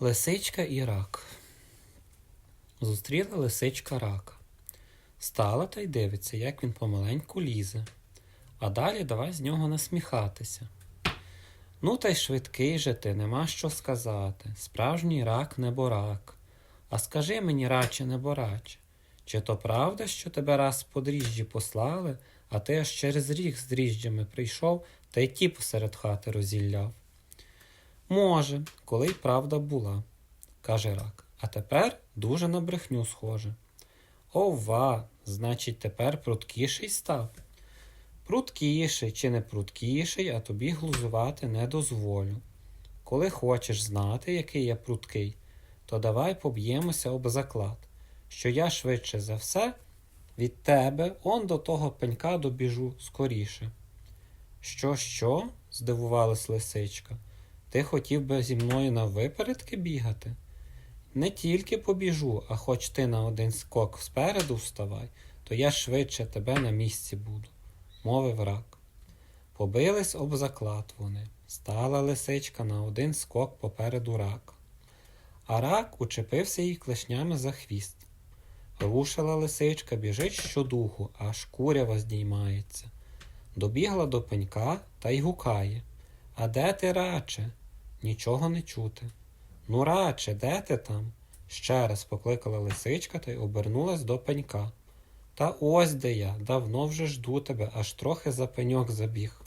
Лисичка і рак. Зустріла лисичка рака. Стала та й дивиться, як він помаленьку лізе, а далі давай з нього насміхатися. Ну, та й швидкий же ти, нема що сказати. Справжній рак не борак. А скажи мені, раче, не бораче, чи то правда, що тебе раз по дріжджі послали, а ти аж через ріг з дріжджами прийшов та й ті посеред хати розілляв? Може, коли й правда була, каже рак, а тепер дуже на брехню схоже. Ова, значить, тепер пруткіший став. Пруткіший чи не пруткіший, а тобі глузувати не дозволю. Коли хочеш знати, який я пруткий, то давай поб'ємося об заклад, що я швидше за все від тебе он до того пенька добіжу скоріше. Що, що? здивувалась лисичка. Ти хотів би зі мною на випередки бігати? Не тільки побіжу, а хоч ти на один скок спереду вставай, то я швидше тебе на місці буду, мовив рак. Побились об заклад вони. Стала лисичка на один скок попереду рака. А рак учепився їй клешнями за хвіст. Рушила лисичка, біжить щодуху, аж курява здіймається. Добігла до пенька та й гукає. А де ти, раче? Нічого не чути. Ну, радше, де ти там? Ще раз покликала лисичка та й обернулась до пенька. Та ось де я, давно вже жду тебе, аж трохи за пеньок забіг.